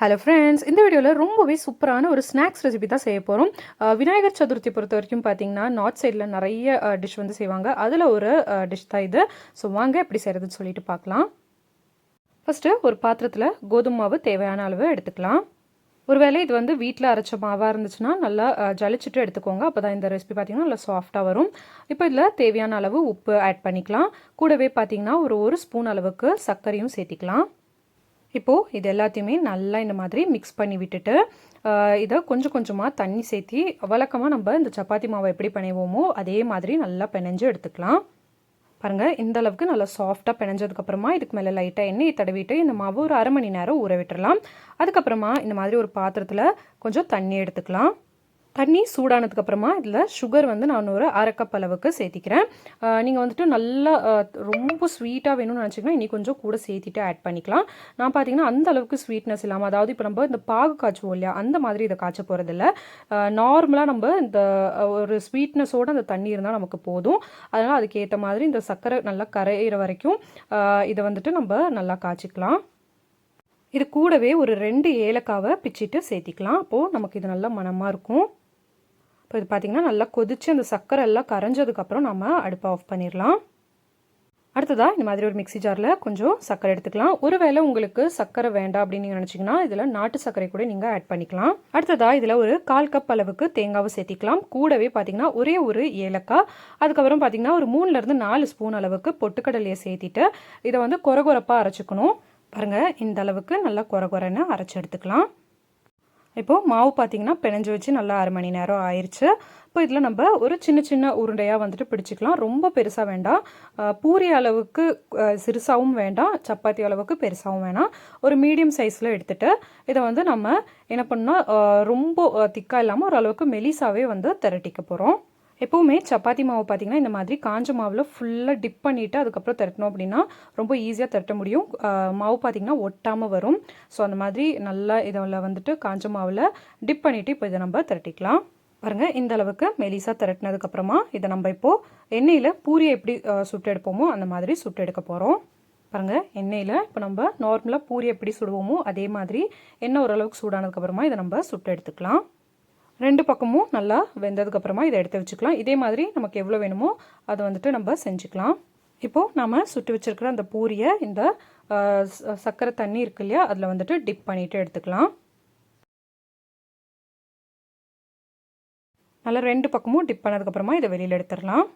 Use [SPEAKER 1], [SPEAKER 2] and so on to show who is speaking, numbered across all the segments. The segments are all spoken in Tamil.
[SPEAKER 1] ஹலோ ஃப்ரெண்ட்ஸ் இந்த வீடியோவில் ரொம்பவே சூப்பரான ஒரு ஸ்நாக்ஸ் ரெசிபி தான் செய்ய போகிறோம் விநாயகர் சதுர்த்தி பொறுத்த வரைக்கும் பார்த்தீங்கன்னா நார்த் சைடில் நிறைய டிஷ் வந்து செய்வாங்க. அதில் ஒரு டிஷ் தான் இது. ஸோ வாங்க எப்படி செய்கிறதுன்னு சொல்லிட்டு பார்க்கலாம் ஃபஸ்ட்டு ஒரு பாத்திரத்தில் கோதுமை மாவு தேவையான அளவு எடுத்துக்கலாம். ஒருவேளை இது வந்து வீட்டில் அரைச்ச மாவாக இருந்துச்சுன்னா நல்லா ஜலிச்சுட்டு எடுத்துக்கோங்க. அப்போ தான் இந்த ரெசிபி பார்த்தீங்கன்னா நல்லா சாஃப்டாக வரும். இப்போ இதில் தேவையான அளவு உப்பு ஆட் பண்ணிக்கலாம். கூடவே பார்த்தீங்கன்னா ஒரு ஒரு ஸ்பூன் அளவுக்கு சர்க்கரையும் சேர்த்திக்கலாம். இப்போது இது எல்லாத்தையுமே நல்லா இந்த மாதிரி மிக்ஸ் பண்ணி விட்டுட்டு இதை கொஞ்சம் கொஞ்சமாக தண்ணி சேர்த்தி வழக்கமாக நம்ம இந்த சப்பாத்தி மாவை எப்படி பிணைவோமோ அதே மாதிரி நல்லா பிணைஞ்சு எடுத்துக்கலாம். பாருங்கள் இந்த அளவுக்கு நல்லா சாஃப்டாக பிணைஞ்சதுக்கப்புறமா இதுக்கு மேலே லைட்டாக எண்ணெய் தடவிட்டு இந்த மாவு ஒரு அரை மணி நேரம் ஊற விட்டுறலாம். அதுக்கப்புறமா இந்த மாதிரி ஒரு பாத்திரத்தில் கொஞ்சம் தண்ணி எடுத்துக்கலாம். தண்ணி சூடானதுக்கு அப்புறமா இதில் சுகர் வந்து நான் ஒரு அரை கப் அளவுக்கு சேர்த்திக்கிறேன். நீங்கள் வந்துட்டு நல்லா ரொம்ப ஸ்வீட்டாக வேணும்னு நினச்சிங்கன்னா இனி கொஞ்சம் கூட சேர்த்திட்டு ஆட் பண்ணிக்கலாம். நான் பார்த்தீங்கன்னா அந்த அளவுக்கு ஸ்வீட்னஸ் இல்லாமல் அதாவது இப்போ நம்ம இந்த பாகு காய்ச்சுவோம் இல்லையா அந்த மாதிரி இதை காய்ச்ச போகிறதில்ல நார்மலாக நம்ம இந்த ஒரு ஸ்வீட்னஸோடு அந்த தண்ணி இருந்தால் நமக்கு போதும். அதனால் அதுக்கேற்ற மாதிரி இந்த சர்க்கரை நல்லா கரையிற வரைக்கும் இதை வந்துட்டு நம்ம நல்லா காய்ச்சிக்கலாம். இது கூடவே ஒரு ரெண்டு ஏலக்காவை பிச்சிட்டு சேர்த்திக்கலாம். அப்போது நமக்கு இது நல்லா மணமாக இருக்கும். இப்போ இது பார்த்திங்கன்னா நல்லா கொதிச்சு அந்த சர்க்கரை எல்லாம் கரைஞ்சதுக்கப்புறம் நம்ம அடுப்பை ஆஃப் பண்ணிடலாம். அடுத்ததாக இந்த மாதிரி ஒரு மிக்ஸி ஜாரில் கொஞ்சம் சர்க்கரை எடுத்துக்கலாம். ஒருவேளை உங்களுக்கு சர்க்கரை வேண்டாம் அப்படின்னு நீங்கள் நினச்சிங்கன்னா இதில் நாட்டு சர்க்கரை கூட நீங்கள் ஆட் பண்ணிக்கலாம். அடுத்ததாக இதில் ஒரு கால் கப் அளவுக்கு தேங்காவை சேர்த்திக்கலாம். கூடவே பார்த்தீங்கன்னா ஒரே ஒரு ஏலக்காய். அதுக்கப்புறம் பார்த்தீங்கன்னா ஒரு மூணுலேருந்து நாலு ஸ்பூன் அளவுக்கு பொட்டுக்கடலையை சேர்த்திட்டு இதை வந்து கொர கொரப்பாக அரைச்சிக்கணும். பாருங்கள் இந்த அளவுக்கு நல்லா கொர கொரன்னு அரைச்சி எடுத்துக்கலாம். இப்போது மாவு பார்த்தீங்கன்னா பிணைஞ்சு வச்சு நல்லா அரை மணி நேரம் ஆயிடுச்சு இப்போ இதில் நம்ம ஒரு சின்ன சின்ன உருண்டையாக வந்துட்டு பிடிச்சிக்கலாம். ரொம்ப பெருசாக வேண்டாம். பூரி அளவுக்கு சிறுசாகவும் வேண்டாம். சப்பாத்தி அளவுக்கு பெருசாகவும் வேணாம். ஒரு மீடியம் சைஸில் எடுத்துகிட்டு இதை வந்து நம்ம என்ன பண்ணால் ரொம்ப திக்காக இல்லாமல் ஓரளவுக்கு மெலிசாவே வந்து திரட்டிக்க போகிறோம் எப்போவுமே சப்பாத்தி மாவு பார்த்தீங்கன்னா இந்த மாதிரி காஞ்ச மாவில் ஃபுல்லாக டிப் பண்ணிவிட்டு அதுக்கப்புறம் திரட்டணும் அப்படின்னா ரொம்ப ஈஸியாக திரட்ட முடியும். மாவு பார்த்தீங்கன்னா ஒட்டாமல் வரும். ஸோ அந்த மாதிரி நல்லா இதில் வந்துட்டு காஞ்ச மாவில் டிப் பண்ணிவிட்டு இப்போ இதை நம்ம திரட்டிக்கலாம். பாருங்கள் இந்த அளவுக்கு மெலிசாக திரட்டினதுக்கப்புறமா இதை நம்ம இப்போது எண்ணெயில் பூரியை எப்படி சுட்டு எடுப்போமோ அந்த மாதிரி சுட்டு எடுக்க போகிறோம் பாருங்கள் எண்ணெயில் இப்போ நம்ம நார்மலாக பூரி எப்படி சுடுவோமோ அதே மாதிரி எண்ணெய் ஓரளவுக்கு சூடானதுக்கப்புறமா இதை நம்ம சுட்டு எடுத்துக்கலாம். ரெண்டு பக்கமும் நல்லா வெந்ததுக்கப்புறமா இதை எடுத்து வச்சுக்கலாம். இதே மாதிரி நமக்கு எவ்வளோ வேணுமோ அதை வந்துட்டு நம்ம செஞ்சுக்கலாம். இப்போது நம்ம சுட்டு வச்சிருக்கிற அந்த பூரியை இந்த சர்க்கரை தண்ணி இருக்கு இல்லையா அதில் வந்துட்டு டிப் பண்ணிவிட்டு எடுத்துக்கலாம். நல்லா ரெண்டு பக்கமும் டிப் பண்ணதுக்கப்புறமா இதை வெளியில் எடுத்துடலாம்.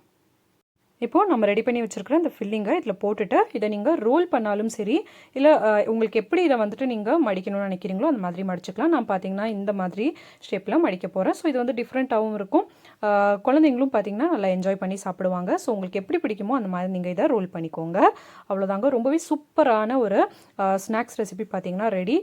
[SPEAKER 1] இப்போது நம்ம ரெடி பண்ணி வச்சுருக்கிற இந்த ஃபில்லிங்கை இதில் போட்டுட்டு இதை நீங்கள் ரோல் பண்ணாலும் சரி இல்லை உங்களுக்கு எப்படி இதை வந்துட்டு நீங்கள் மடிக்கணும்னு நினைக்கிறீங்களோ அந்த மாதிரி மடிச்சுக்கலாம். நான் பார்த்தீங்கன்னா இந்த மாதிரி ஷேப்பில் மடிக்க போகிறேன் ஸோ இது வந்து டிஃப்ரெண்ட்டாகவும் இருக்கும். குழந்தைங்களும் பார்த்தீங்கன்னா நல்லா என்ஜாய் பண்ணி சாப்பிடுவாங்க. ஸோ உங்களுக்கு எப்படி பிடிக்குமோ அந்த மாதிரி நீங்கள் இதை ரோல் பண்ணிக்கோங்க. அவ்வளோதாங்க ரொம்பவே சூப்பரான ஒரு ஸ்நாக்ஸ் ரெசிபி பார்த்தீங்கன்னா ரெடி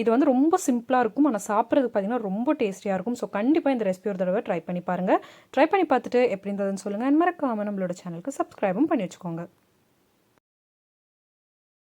[SPEAKER 1] இது வந்து ரொம்ப சிம்பிளாக இருக்கும். ஆனால் சாப்பிட்றதுக்கு பார்த்தீங்கன்னா ரொம்ப டேஸ்டியாக இருக்கும். ஸோ கண்டிப்பாக இந்த ரெசிபி ஒரு தடவை ட்ரை பண்ணி பாருங்கள் ட்ரை பண்ணி பார்த்துட்டு எப்படி இருந்ததுன்னு சொல்லுங்கள் மறக்காமல் நம்மளோட சேனலுக்கு சப்ஸ்கிரைபும் பண்ணி வச்சுக்கோங்க.